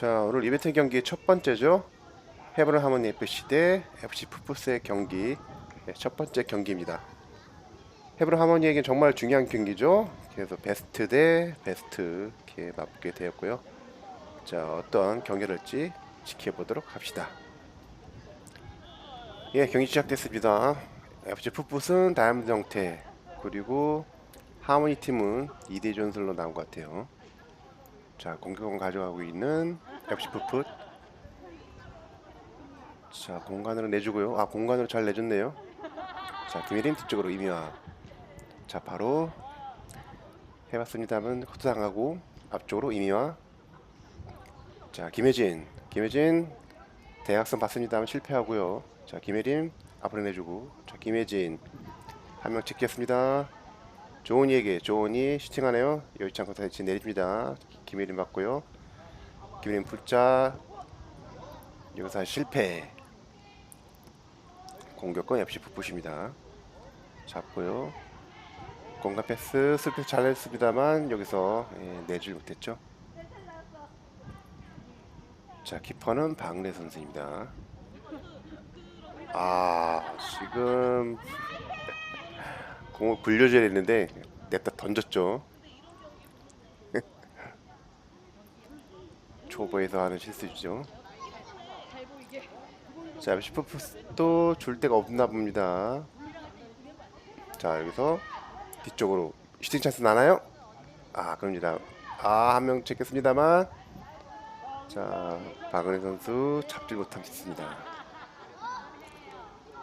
자 오늘 이벤트 경기 첫 번째죠. 헤브런 하모니 FC 대 FC 푸푸스의 경기. 네, 첫 번째 경기입니다. 헤브런 하모니에겐 정말 중요한 경기죠. 그래서 베스트 대 베스트 이렇게 맞붙게 되었고요. 자 어떤 경기를 할지 지켜보도록 합시다. 예 경기 시작됐습니다. FC 푸푸스는 다이아몬드 형태 그리고 하모니 팀은 2대 전술로 나온 것 같아요. 자 공격권 가져가고 있는 FC 푸풋 자 공간으로 내주고요. 아 공간으로 잘 내줬네요. 자 김혜림 뒤쪽으로 이미와 자 바로 해봤습니다만 후투당하고 앞쪽으로 이미와 자 김혜진. 김혜진 대각선 봤습니다만 실패하고요. 자 김혜림 앞으로 내주고. 자 김혜진 한 명 찍겠습니다. 조은이에게 조은이 슈팅하네요. 여의치 않고 다시 내립니다. 김혜림 맞고요 김혜림 풀자 여기서 실패. 공격권 FC 풋풋입니다. 잡고요. 공간 패스 슬패 잘 했습니다만 여기서 예, 내질 못했죠. 자 키퍼는 박래 선수입니다. 아 지금 공을 굴려줘야 했는데 냅다 던졌죠 초보에서 하는 실수죠. 자 슈퍼푸스도 줄 데가 없나 봅니다. 자 여기서 뒤쪽으로 슈팅 찬스 나나요? 아 그럽니다. 아 한 명 찍겠습니다만. 자 박은혜 선수 잡지 못하겠습니다.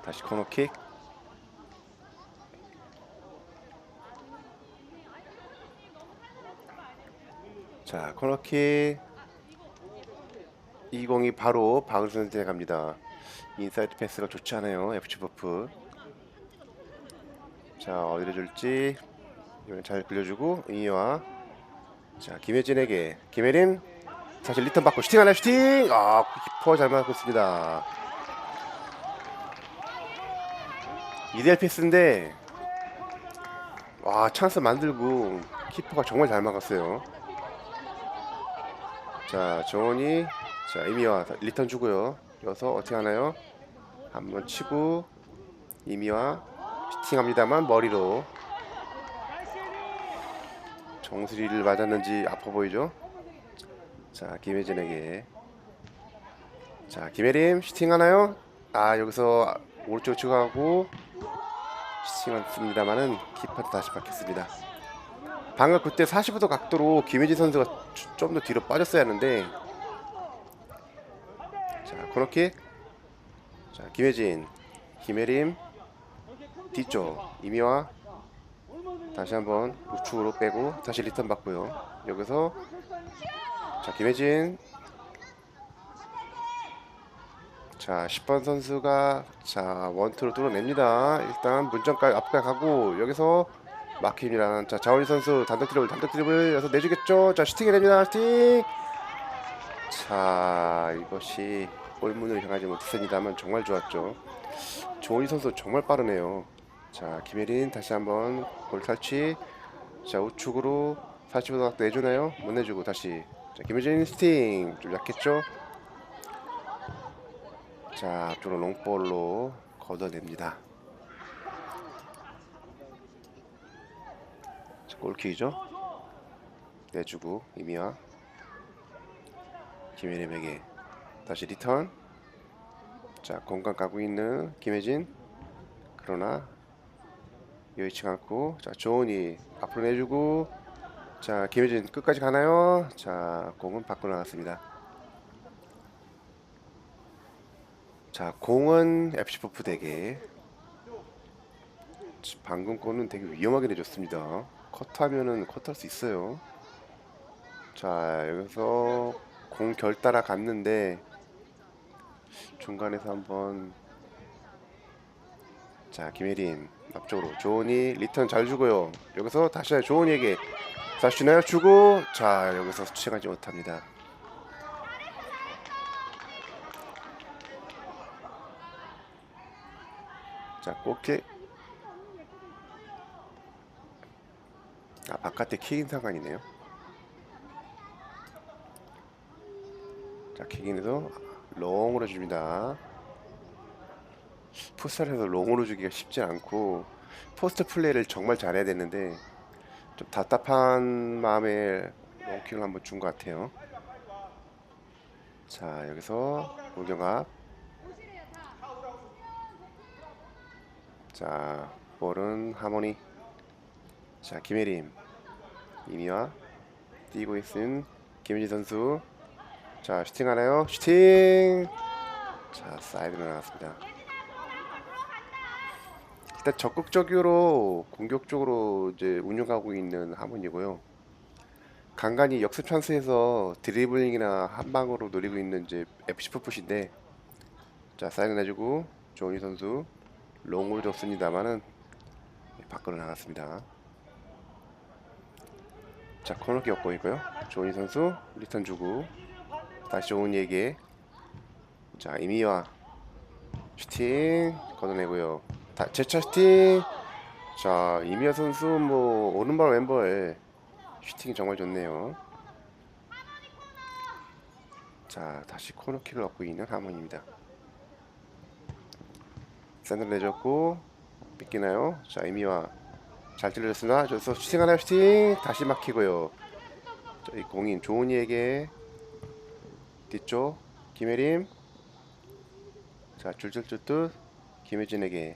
다시 코너킥. 자 코너킥 이 공이 바로 박은혜 선수에 갑니다. 인사이드 패스가 좋지 않아요 FC 버프. 자 어디로 줄지? 이번엔 잘 굴려주고 이와. 자 김혜진에게. 김혜린 사실 리턴 받고 슈팅 하나 슈팅? 아 키퍼 잘 맞고 있습니다. 이데얼 패스인데 와 찬스 만들고 키퍼가 정말 잘 막았어요. 자 정원이 자 이미와 리턴 주고요. 여기서 어떻게 하나요? 한번 치고 이미와 슈팅합니다만 머리로. 정수리를 맞았는지 아파 보이죠? 자 김혜진에게. 자 김혜림 슈팅 하나요? 아 여기서 오른쪽 추가하고 슈팅했습니다만은 키퍼도 다시 받겠습니다. 방금 그때 45도 각도로 김혜진 선수가 좀 더 뒤로 빠졌어야 하는데 자 코너킥 자 김혜진 김혜림 뒤쪽 이미와 다시 한번 우측으로 빼고 다시 리턴 받고요. 여기서 자 김혜진. 자 10번 선수가 자 원투로 뚫어냅니다. 일단 문전까지 앞까지 가고 여기서 막힙니다 자 자원리 선수 단독 드리블 단독 드리블 여기서 내주겠죠? 자 슈팅이 됩니다. 슈팅 자 이것이 골문을 향하지 못했습니다만 정말 좋았죠. 조원희 선수 정말 빠르네요. 자 김혜린 다시 한번 골 탈취 자 우측으로 45도 각도 내주나요? 못 내주고 다시. 자 김혜진 스팅 좀 약했죠? 자 앞쪽으로 롱볼로 걷어냅니다. 자, 골키죠? 내주고 이미와 김혜림에게 다시 리턴. 자 공간 까고 있는 김혜진. 그러나 여의치 않고 자 조은이 앞으로 내주고 자 김혜진 끝까지 가나요? 자 공은 밖으로 나갔습니다. 자 공은 FC 버프 덱에 방금 거는 되게 위험하게 내줬습니다. 컷하면은 컷할 수 있어요. 자 여기서 공 결 따라 갔는데 중간에서 한번 자 김혜림 앞쪽으로 조은이 리턴 잘 주고요. 여기서 다시 조은이에게 다시 주나요? 주고 자 여기서 수치하지 못합니다. 자 꽃게. 아 바깥에 킥인 상황이네요 자 킥인에서 롱으로 줍니다. 풋살에서 롱으로 주기가 쉽지 않고 포스트 플레이를 정말 잘해야 되는데 좀 답답한 마음에 롱킥을 한번 준 것 같아요. 자 여기서 우경합 자 볼은 하모니 자 김혜림 이미와 뛰고 있는 김혜지 선수 자 슈팅 하나요. 슈팅! 자 사이드로 나갔습니다. 일단 적극적으로 공격적으로 이제 운영하고 있는 하모니고요. 간간히 역습 찬스에서 드리블링이나 한 방으로 노리고 있는 이제 FC 풋풋인데 자 사이드 내주고 조은희 선수 롱으로 줬습니다만은 밖으로 나갔습니다. 자 코너킥 얻고 있고요. 조은희 선수 리턴 주고 다시 조은희에게 자 이미와 슈팅 걷어내고요. 다 제차 슈팅 자 이미와 선수 뭐 오른발 왼발 슈팅이 정말 좋네요. 자 다시 코너킥을 얻고 있는 하모니입니다. 샌들 내줬고 뺏기나요? 자 이미와 잘 찔러줬으나 저서 슈팅 하나 슈팅 다시 막히고요. 자, 이 공인 조은이에게 뒤쪽 김혜림 자 줄줄줄듯 김혜진에게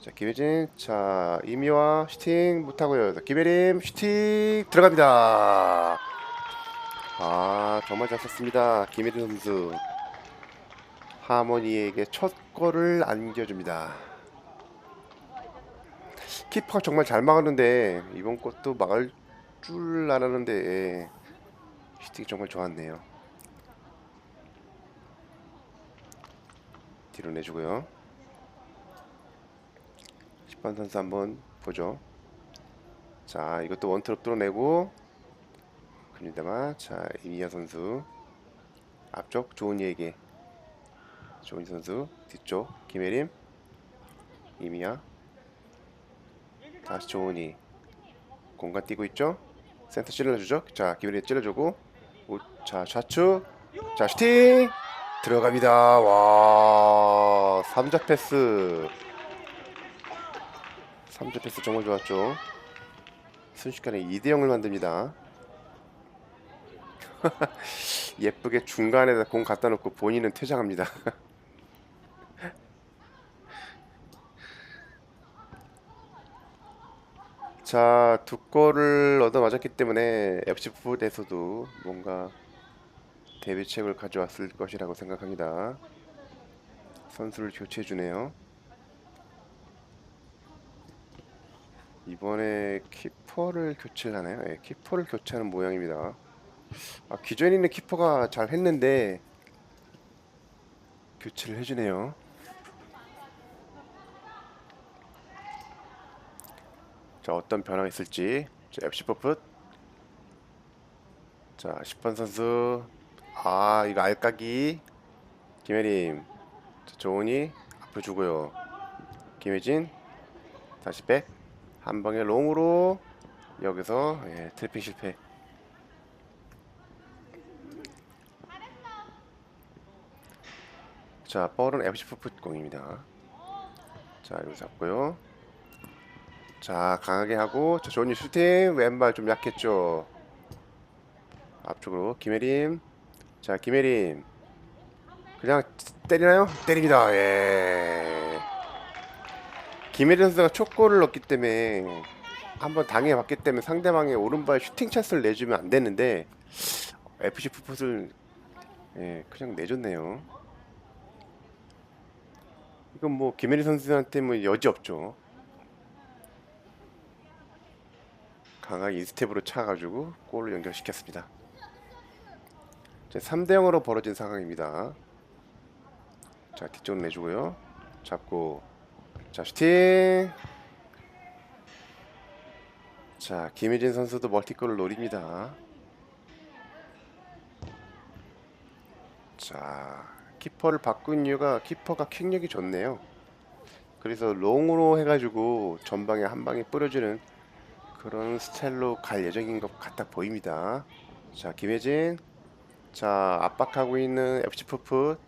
자 김혜진 자 이미와 슈팅 못하고요. 자, 김혜림 슈팅 들어갑니다. 아 정말 잘 썼습니다. 김혜진 선수. 하모니에게 첫 골을 안겨줍니다. 키퍼가 정말 잘 막았는데 이번 것도 막을 줄 알았는데 슈팅이 정말 좋았네요. 뒤로 내주고요. 10번 선수 한번 보죠. 자 이것도 원트롭 뚫어내고 그런데만 자 이미야 선수 앞쪽 조은이에게 조은희 선수 뒤쪽 김혜림 이미야 다시 조은희. 공간 뛰고 있죠? 센터 찔러주죠? 자 김혜림 찔러주고 오, 자 좌측. 자 슈팅 들어갑니다. 와 3자 패스. 3자 패스 정말 좋았죠. 순식간에 2대 0을 만듭니다. 예쁘게 중간에다 공 갖다 놓고 본인은 퇴장합니다. 자, 두 골을 얻어 맞았기 때문에 FC 풋에서도 뭔가 대비책을 가져왔을 것이라고 생각합니다. 선수를 교체해 주네요. 이번에 키퍼를 교체를 하나요? 예, 키퍼를 교체하는 모양입니다. 아, 기존에 있는 키퍼가 잘 했는데 교체를 해주네요. 자 어떤 변화가 있을지 자, FC 퍼풋 자 10번 선수 아 이거 알까기? 김혜림 자, 조은이 앞으로 주고요. 김혜진 다시 백. 한 방에 롱으로 여기서 예, 트래핑 실패. 자 볼은 FC 퍼풋 공입니다. 자 이거 잡고요. 자 강하게 하고 자 조니 슈팅 왼발 좀 약했죠? 앞쪽으로 김혜림 자 김혜림. 그냥 때리나요? 때립니다. 예. 김혜림 선수가 촉골을 넣기 때문에 한번 당해봤기 때문에 상대방의 오른발 슈팅 찬스를 내주면 안 되는데 FC 풋풋을 예, 그냥 내줬네요. 이건 뭐 김혜림 선수한테 뭐 여지 없죠. 강하게 인스텝으로 차가지고 골을 연결시켰습니다. 이제 3대 0으로 벌어진 상황입니다. 자 뒤쪽 내주고요. 잡고 자 슈팅. 자 김희진 선수도 멀티골을 노립니다. 자 키퍼를 바꾼 이유가 키퍼가 킥력이 좋네요. 그래서 롱으로 해가지고 전방에 한 방에 뿌려주는 그런 스타일로 갈 예정인 것 같아 보입니다. 자, 김혜진. 자 압박하고 있는 FC 푸풋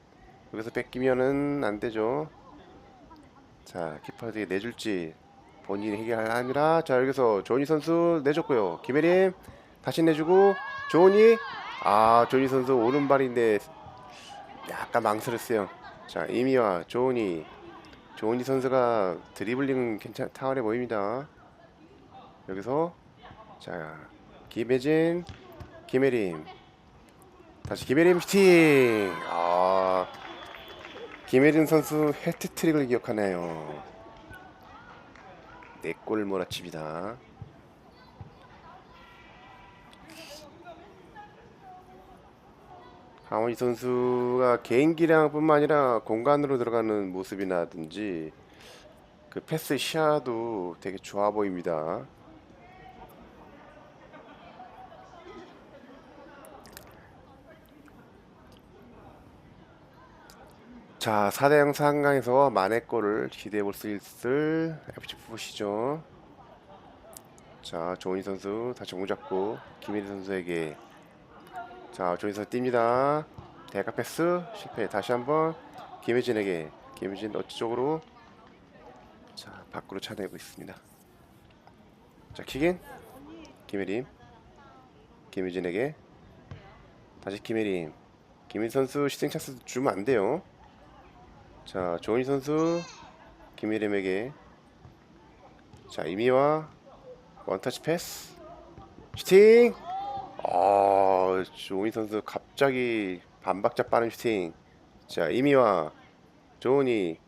여기서 뺏기면은 안 되죠. 자 키퍼에게 내줄지 본인이 해결합니다. 자 여기서 조니 선수 내줬고요. 김혜림 다시 내주고 조니 아 조니 선수 오른발인데 약간 망설였어요. 자 이미와 조니 조니 선수가 드리블링은 괜찮 탁월해 보입니다. 여기서 자 김혜진 김혜림 다시 김혜림 슈팅 아 김혜린 선수 해트트릭을 기억하네요. 네골 몰아칩니다. 하원희 선수가 개인기량뿐만 아니라 공간으로 들어가는 모습이라든지 그 패스 시야도 되게 좋아 보입니다. 자, 4대 0 상강에서 만회골을 기대해 볼 수 있을 FC 푸시죠. 자, 조은희 선수 다시 공 잡고 김혜리 선수에게 자, 조은희 선수 뜁니다. 대가 패스 실패. 다시 한번 김혜진에게 김혜진 어찌 쪽으로 자, 밖으로 차내고 있습니다. 자, 킥인 김혜림 김혜진에게 다시 김혜림 김혜진 선수 시생 찬스 주면 안 돼요. 자, 조은희 선수 김혜림에게. 자, 이미와 원터치 패스. 슈팅! 아, 조은희 선수 갑자기 반박자 빠른 슈팅. 자, 이미와 조은희.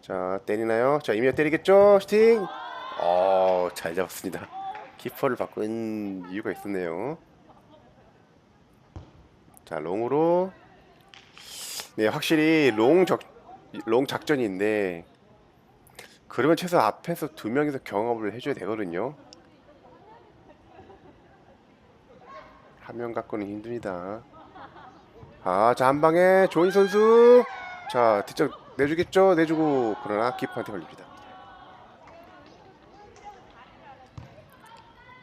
자, 때리나요? 자, 이미와 때리겠죠? 슈팅! 어, 잘 잡았습니다. 키퍼를 바꾼 이유가 있었네요. 자, 롱으로. 네, 확실히 롱 적, 롱 작전인데 그러면 최소 앞에서 두 명이서 경험을 해줘야 되거든요. 한 명 갖고는 힘듭니다. 아, 자, 한 방에 조인 선수. 자, 뒷쪽 내주겠죠? 내주고 그러나 키퍼한테 걸립니다.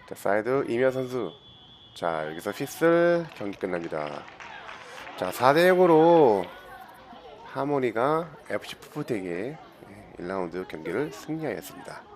자, 사이드 이미아 선수. 자, 여기서 피슬 경기 끝납니다. 자, 4대 0으로 하모니가 FC 푸푸에게 1라운드 경기를 승리하였습니다.